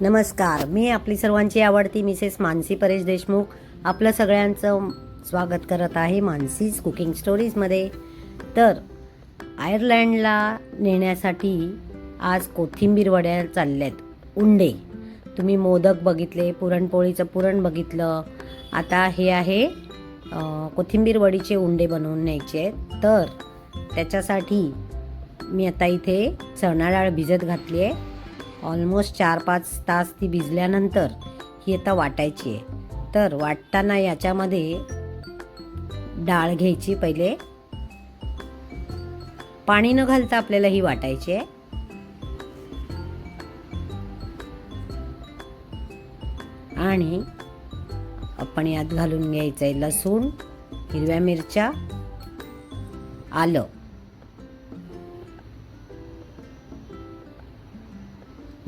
नमस्कार. मी आपली सर्वांची आवडती मिसेस मानसी परेश देशमुख. आपलं सगळ्यांचं स्वागत करत आहे मानसीज कुकिंग स्टोरीजमध्ये तर आयर्लंडला नेण्यासाठी आज कोथिंबीर वड्या चालल्यात. उंडे. तुम्ही मोदक बघितले पुरणपोळीचं पुरण बघितलं. आता हे आहे कोथिंबीर वडीचे उंडे बनवून न्यायचे. आहेत तर त्याच्यासाठी मी आता इथे चणा डाळ भिजत घातली आहे. ऑलमोस्ट चार पाच तास ती भिजल्यानंतर ही आता वाटायची आहे. तर वाटताना याच्यामध्ये डाळ घ्यायची पहिले. पाणी न घालता आपल्याला ही वाटायची आहे. आणि आपण यात घालून घ्यायचं आहे लसूण हिरव्या मिरच्या आलं.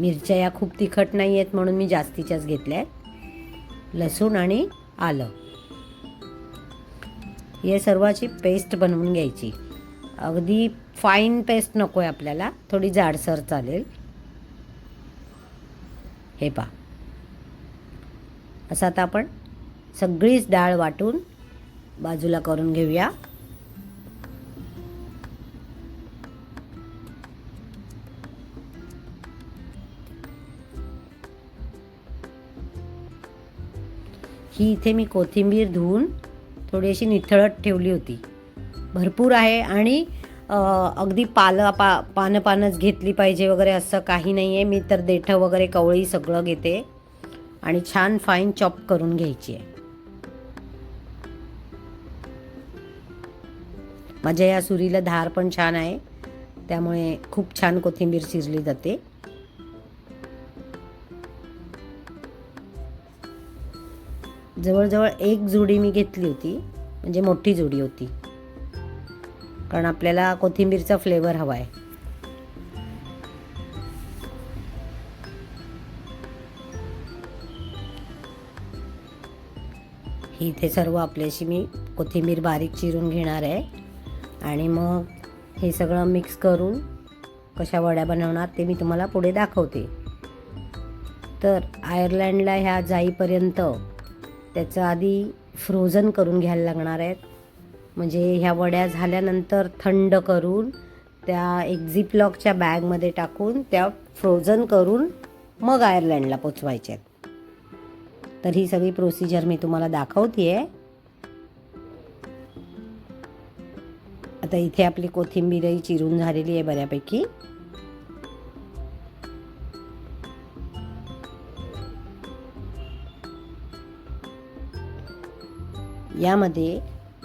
मिरच्या या खूप तिखट नाही आहेत म्हणून मी जास्तीच्याच घेतल्या आहेत. लसूण आणि आलं. हे सर्वाची पेस्ट बनवून घ्यायची. अगदी फाईन पेस्ट नको आहे आपल्याला. थोडी जाडसर चालेल. हे पा असं आता आपण सगळीच डाळ वाटून बाजूला करून घेऊया. ही इथे मी कोथिंबीर धुवून थोडीशी निथळत ठेवली होती. भरपूर आहे आणि अगदी पालं पा पानं पानंच घेतली पाहिजे वगैरे असं काही नाही आहे मी तर देठं वगैरे कवळी सगळं घेते. आणि छान फाईन चॉप करून घ्यायची आहे. माझ्या या सुरीला धार पण छान आहे. त्यामुळे खूप छान कोथिंबीर शिजली जाते. जवळजवळ एक जोडी मी घेतली होती. म्हणजे मोठी जोडी होती. कारण आपल्याला कोथिंबीरचा फ्लेवर हवा आहे इथे सर्व आपल्याशी मी कोथिंबीर बारीक चिरून घेणार आहे. आणि मग हे सगळं मिक्स करून कशा वड्या बनवणार ते मी तुम्हाला पुढे दाखवते. तर आयर्लंडला ह्या जाईपर्यंत त्याचं आधी फ्रोझन करून घ्यायला लागणार आहेत. म्हणजे ह्या वड्या झाल्यानंतर थंड करून त्या एक झिपलॉकच्या बॅगमध्ये टाकून त्या फ्रोझन करून मग आयर्लंडला पोचवायच्या आहेत. तर ही सगळी प्रोसिजर मी तुम्हाला दाखवते आहे आता इथे आपली कोथिंबीरही चिरून झालेली आहे बऱ्यापैकी. यामध्ये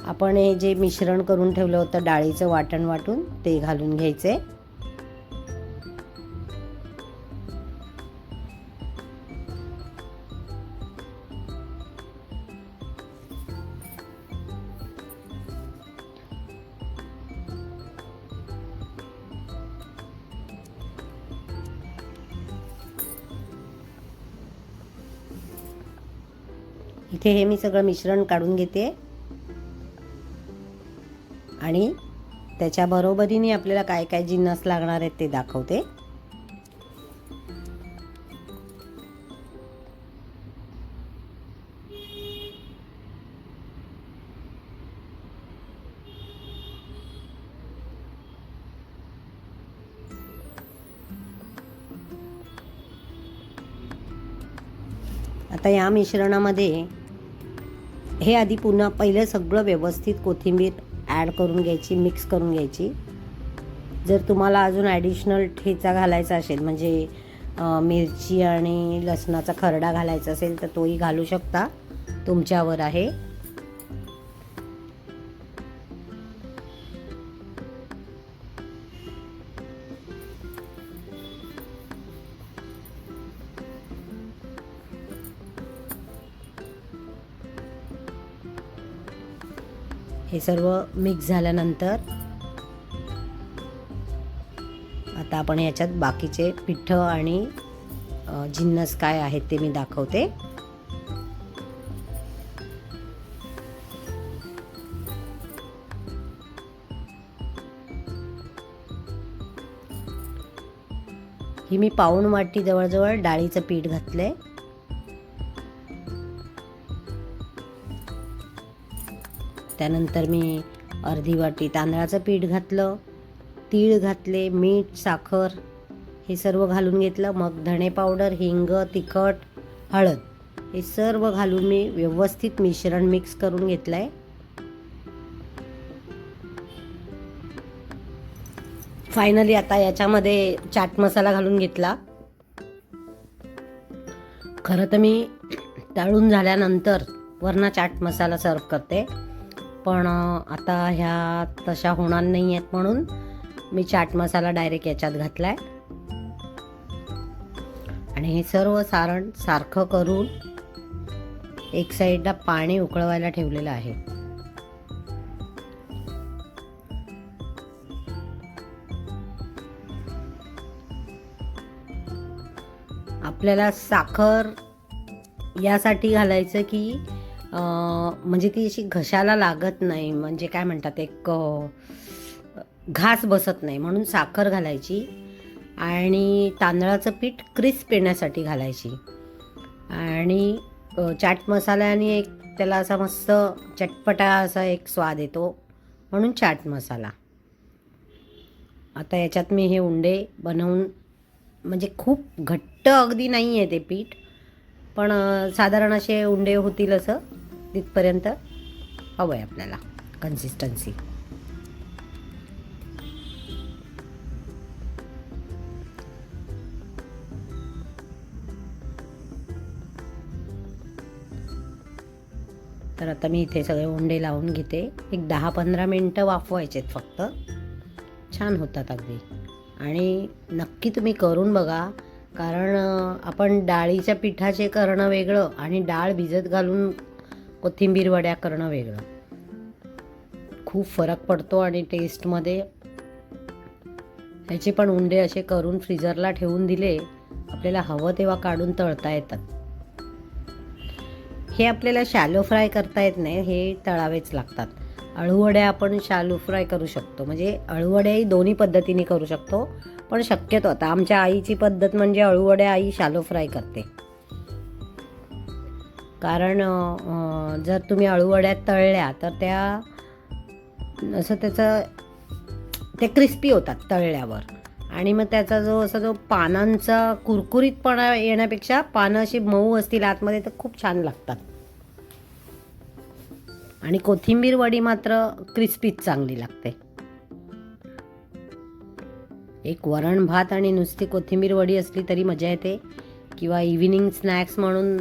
आपण हे जे मिश्रण करून ठेवलं होतं डाळीचं वाटण वाटून ते घालून घ्यायचे. इथे हे मी सगळं मिश्रण काढून घेते. आणि त्याच्या बरोबरीने आपल्याला काय काय जिन्नस लागणार आहेत ते दाखवते. आता या मिश्रणामध्ये हे आधी पुन्हा पहिलं सगळं व्यवस्थित कोथिंबीर ॲड करून घ्यायची मिक्स करून घ्यायची. जर तुम्हाला अजून ॲडिशनल ठेचा घालायचा असेल म्हणजे मिरची आणि लसणाचा खरडा घालायचा असेल तर तोही घालू शकता. तुमच्यावर आहे. हे सर्व मिक्स झाल्यानंतर आता आपण याच्यात बाकीचे पिठं आणि जिन्नस काय आहेत ते मी दाखवते. ही मी पाऊण वाटी जवळजवळ डाळीचं पीठ घातलं आहे त्यानंतर मी अर्धी वाटी तांदळाचं पीठ घातलं तीळ घातले मीठ साखर हे सर्व घालून घेतलं. मग धणे पावडर हिंग तिखट हळद हे सर्व घालून मी व्यवस्थित मिश्रण मिक्स करून घेतलं आहे फायनली आता याच्यामध्ये चाट मसाला घालून घेतला. खरं तर मी तळून झाल्यानंतर वरना चाट मसाला सर्व करते. पण आता ह्या तशा होणार नाही आहेत म्हणून मी चाट मसाला डायरेक्ट याच्यात घातला आहे आणि हे सर्व सारण सारखं करून एक साईडला पाणी उकळवायला ठेवलेलं आहे. आपल्याला साखर यासाठी घालायचं की म्हणजे ती अशी घशाला लागत नाही म्हणजे काय म्हणतात एक घास बसत नाही म्हणून साखर घालायची आणि तांदळाचं पीठ क्रिस्प येण्यासाठी घालायची. आणि चाट मसाल्याने एक त्याला असा मस्त चटपटा असा एक स्वाद येतो म्हणून चाट मसाला. आता याच्यात मी हे उंडे बनवून म्हणजे खूप घट्ट अगदी नाही आहे ते पीठ पण साधारण असे उंडे होतील असं. तिथपर्यंत हवं आहे आपल्याला कन्सिस्टन्सी तर आता मी इथे सगळे उंडे लावून घेते. एक दहा पंधरा मिनटं वाफवायचे आहेत फक्त. छान होतात अगदी. आणि नक्की तुम्ही करून बघा कारण आपण डाळीच्या पिठाचे करणं वेगळं आणि डाळ भिजत घालून कोथिंबीर वड्या करणं वेगळं. खूप फरक पडतो आणि टेस्टमध्ये ह्याचे पण उंडे असे करून फ्रीजरला ठेवून दिले आपल्याला हवं तेव्हा काढून तळता येतात. हे आपल्याला शॅलो फ्राय करता येत नाही हे तळावेच लागतात. अळूवड्या आपण शालू फ्राय करू शकतो म्हणजे अळूवड्याही दोन्ही पद्धतीने करू शकतो पण शक्यतो आता आमच्या आईची पद्धत म्हणजे अळूवड्या आई शालो फ्राय करते. कारण जर तुम्ही अळूवड्यात तळल्या तर त्या असं त्याचं ते क्रिस्पी होतात तळल्यावर. आणि मग त्याचा जो असा जो पानांचा कुरकुरीतपणा येण्यापेक्षा पानं अशी मऊ असतील आतमध्ये तर खूप छान लागतात. आणि कोथिंबीर वडी मात्र क्रिस्पीच चांगली लागते. एक वरण भात आणि नुसती कोथिंबीर वडी असली तरी मजा येते. किंवा इव्हिनिंग स्नॅक्स म्हणून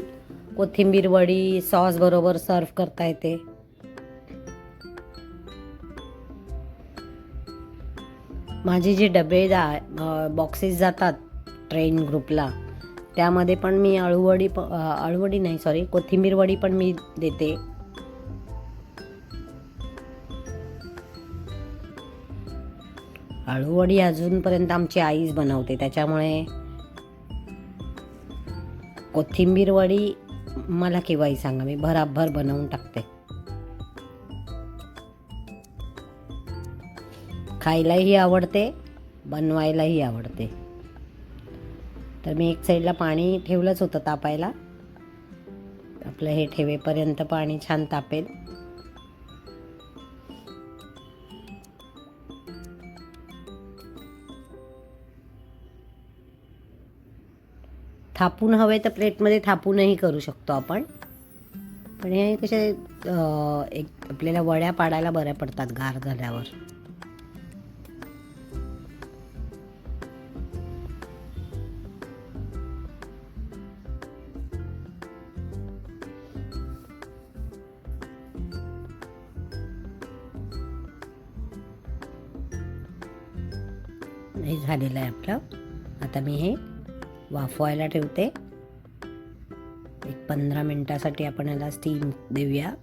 कोथिंबीर वडी सॉस बरोबर सर्व करता येते. माझे जे डबे जा बॉक्सेस जातात ट्रेन ग्रुपला त्यामध्ये पण मी अळूवडी प अळूवडी नाही सॉरी कोथिंबीर वडी पण मी देते. अळूवडी अजूनपर्यंत आमची आईच बनवते त्याच्यामुळे कोथिंबीर वडी मला केव्हाही सांगा मी भराभर बनवून टाकते. खायलाही आवडते बनवायलाही आवडते. तर मी एक साईडला पाणी ठेवलंच होतं तापायला. आपलं हे ठेवेपर्यंत पाणी छान तापेल. थापून हवे तर प्लेटमध्ये थापूनही करू शकतो आपण. पण हे कसे एक आपल्याला वड्या पाडायला बऱ्या पडतात गार झाल्यावर. हे झालेलं आहे आपलं. आता मी हे वाफवायला ठेवते. एक पंधरा मिनटासाठी आपण याला स्टीम देऊया.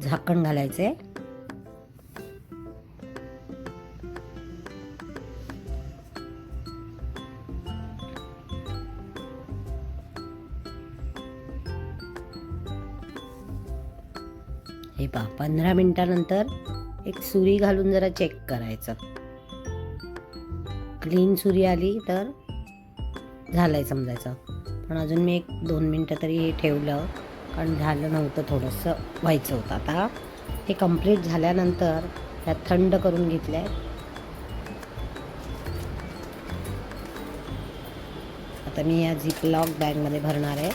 झाकण घालायचे. हे पहा पंधरा मिनटानंतर एक सुरी घालून जरा चेक करायचं. क्लीन सुरी आली तर झालं आहे समजायचं. पण अजून मी एक दोन मिनटं तरी हे ठेवलं कारण झालं नव्हतं थोडंसं व्हायचं होतं. आता हे कंप्लीट झाल्यानंतर त्यात थंड करून घेतलं आहे आता मी या झिप लॉक बॅगमध्ये भरणार आहे.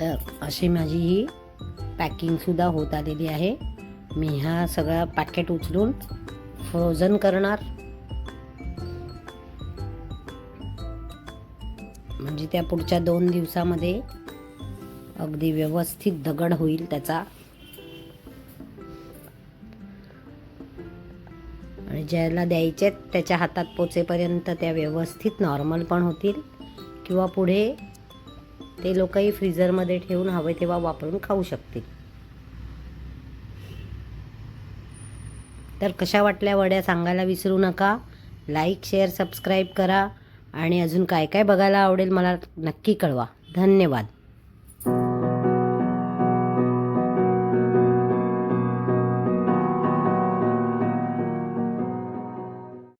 तर अशी माझी ही पॅकिंगसुद्धा होत आलेली आहे. मी हा सगळा पॅकेट उचलून फ्रोझन करणार. म्हणजे त्या पुढच्या दोन दिवसामध्ये अगदी व्यवस्थित दगड होईल त्याचा. आणि ज्याला द्यायचे त्याच्या हातात पोचेपर्यंत त्या व्यवस्थित नॉर्मल पण होतील. किंवा पुढे ते लोकही फ्रीझरमध्ये ठेवून हवे तेव्हा वापरून खाऊ शकतील. तर कशा वाटल्या वड्या सांगायला विसरू नका. लाईक शेअर सबस्क्राईब करा. आणि अजून काय काय बघायला आवडेल मला नक्की कळवा. धन्यवाद.